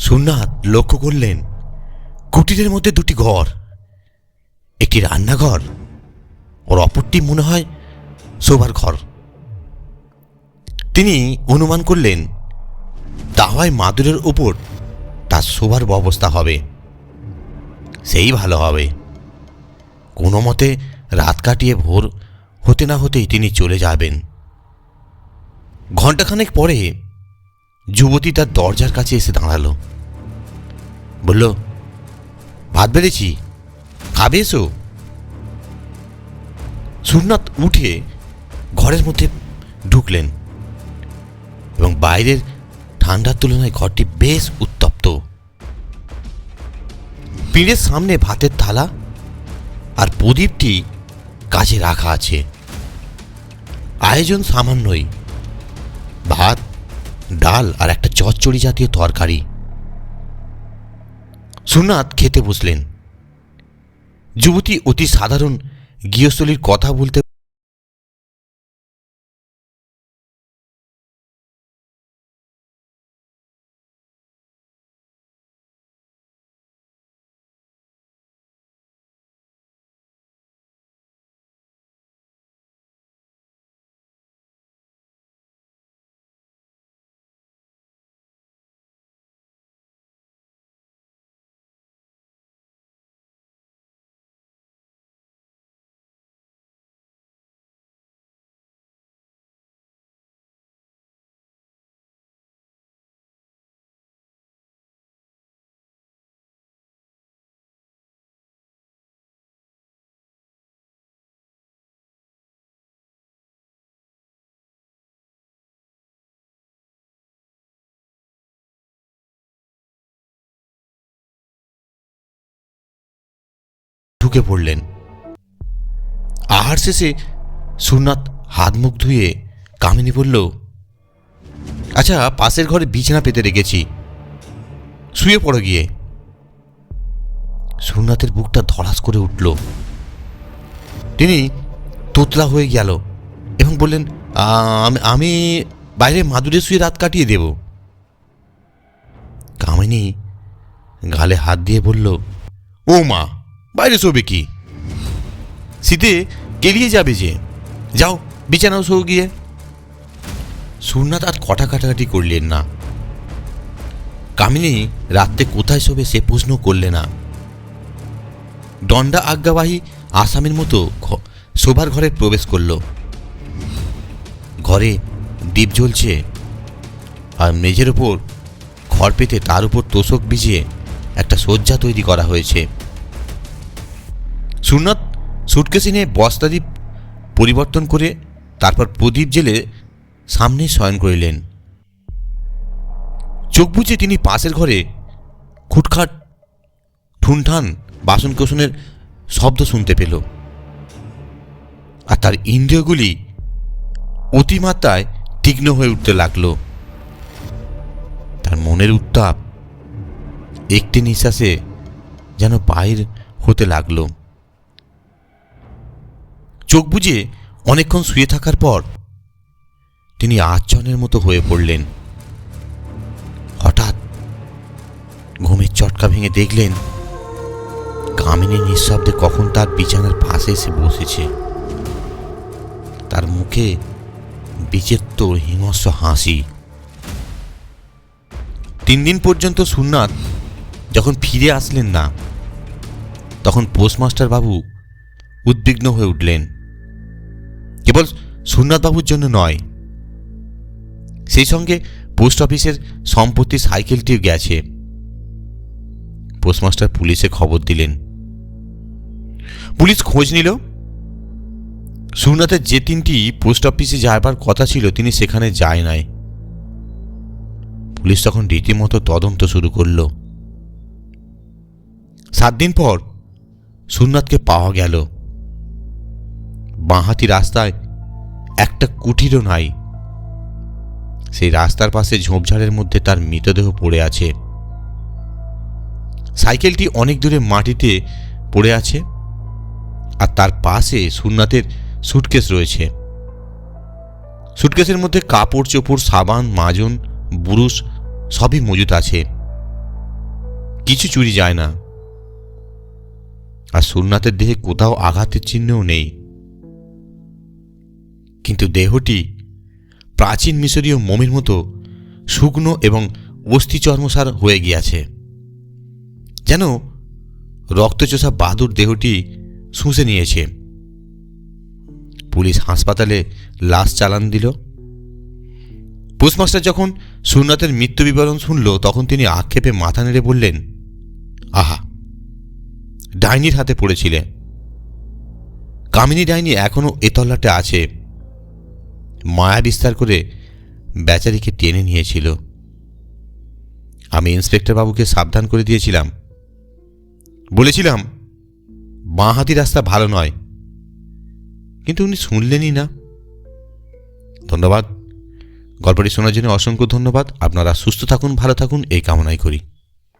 সুননাথ লক্ষ্য করলেন কুটিরের মধ্যে দুটি ঘর। একটি রান্নাঘর, ওর অপরটি মনে হয় শোবার ঘর। তিনি অনুমান করলেন, দাওয়ায় মাদুরের ওপর তার শোবার ব্যবস্থা হবে, সেই ভালো হবে। কোনো মতে রাত কাটিয়ে ভোর হতে না হতেই তিনি চলে যাবেন। ঘণ্টাখানেক পরে যুবতী তার দরজার কাছে এসে দাঁড়াল। বলল, ভাত বেড়েছি, খাবে এসো। সুরনাথ উঠে ঘরের মধ্যে ঢুকলেন এবং বাইরের ঠান্ডার তুলনায় ঘরটি বেশ উত্তপ্ত। পিঁড়ের সামনে ভাতের থালা আর প্রদীপটি কাজে রাখা আছে। আয়োজন সামান্যই। ভাত, ডাল আর একটা চচ্চড়ি জাতীয় তরকারি। সুনাথ খেতে বসলেন। যুবতী অতি সাধারণ গৃহস্থলীর কথা বলতে ঢুকে পড়লেন। আহার শেষে সুরনাথ হাত মুখ ধুয়ে কামিনী বলল আচ্ছা পাশের ঘরে বিছানা পেতে রেখেছি শুয়ে পড়ো গিয়ে। সুরনাথের বুকটা ধরাস করে উঠল। তিনি তোতলা হয়ে গেল এবং বললেন, "আ- আমি বাইরে মাদুরে শুয়ে রাত কাটিয়ে দেব। কামিনী গালে হাত দিয়ে বলল, ও মা বাইরে শোবে কি? শীতে কেলিয়ে যাবে যে। যাও, বিছানাও শো গিয়ে। সুরনাথ আর কটা কাটাকাটি করলেন না। কামিনী রাত্রে কোথায় শোবে সে প্রশ্ন করলে না। দণ্ডা আজ্ঞাবাহী আসামের মতো শোবার ঘরে প্রবেশ করল। ঘরে দ্বীপ জ্বলছে আর মেঝের ওপর খড় পেতে তার উপর তোষক বিছিয়ে একটা শয্যা তৈরি করা হয়েছে। সুরনাথ সুটকেসে নিয়ে বস্তাদ্বীপ পরিবর্তন করে তারপর প্রদীপ জেলে সামনে শয়ন করিলেন। চোখ বুঝে তিনি পাশের ঘরে খুটখাট, ঠুনঠান বাসনকোসনের শব্দ শুনতে পেল। আর তার ইন্দ্রিয়গুলি অতিমাত্রায় তীক্ষ্ণ হয়ে উঠতে লাগল। তার মনের উত্তাপ একটি নিঃশ্বাসে যেন বাইর হতে লাগল। চোখ বুজে অনেকক্ষণ শুয়ে থাকার পর তিনি আচ্ছনের মতো হয়ে পড়লেন। হঠাৎ ঘুমের চটকা ভেঙে দেখলেন কামিনী নিঃশব্দে কখন তার বিছানার পাশে এসে বসেছে। তার মুখে বিচিত্র হিংস্র হাসি। তিন দিন পর্যন্ত সুননাথ যখন ফিরে আসলেন না, তখন পোস্টমাস্টার বাবু উদ্বিগ্ন হয়ে উঠলেন। কেবল সুননাথবাবুর জন্য নয়। সেই সঙ্গে পোস্ট অফিসের সম্পত্তি সাইকেলটিও গেছে। পোস্টমাস্টার পুলিশে খবর দিলেন। পুলিশ খোঁজ নিল। সুরনাথের যে তিনটি পোস্ট অফিসে যাবার কথা ছিল, তিনি সেখানে যায় নাই। পুলিশ তখন রীতিমতো তদন্ত শুরু করল। সাত দিন পর সুরনাথকে পাওয়া গেল। বাঁহাতি রাস্তায় একটা কুটিরও নাই। সেই রাস্তার পাশে ঝোপঝাড়ের মধ্যে তার মৃতদেহ পড়ে আছে। সাইকেলটি অনেক দূরে মাটিতে পড়ে আছে আর তার পাশে সুরনাথের সুটকেস রয়েছে। সুটকেসের মধ্যে কাপড়, চোপড়, সাবান, মাজন, বুরুশ সবই মজুত আছে। কিছু চুরি যায় না। আর সোমনাথের দেহে কোথাও আঘাতের চিহ্নও নেই। কিন্তু দেহটি প্রাচীন মিশরীয় মমির মতো শুকনো এবং অস্থিচর্মসার হয়ে গিয়াছে। যেন রক্তচোষা বাদুর দেহটি শুষে নিয়েছে। পুলিশ হাসপাতালে লাশ চালান দিল। পোস্টমাস্টার যখন সুরনাথের মৃত্যু বিবরণ শুনল, তখন তিনি আক্ষেপে মাথা নেড়ে বললেন, আহা, ডাইনির হাতে পড়েছিলে। কামিনী ডাইনি এখনও এ তল্লাটে আছে। মায়া বিস্তার করে বেচারিকে টেনে নিয়েছিল। আমি ইন্সপেক্টর বাবুকে সাবধান করে দিয়েছিলাম। বলেছিলাম, বাঁ হাতি রাস্তা ভালো নয়। কিন্তু উনি শুনলেনই না। ধন্যবাদ। গল্পটি শোনার জন্য অসংখ্য ধন্যবাদ। আপনারা সুস্থ থাকুন, ভালো থাকুন। এই কামনাই করি।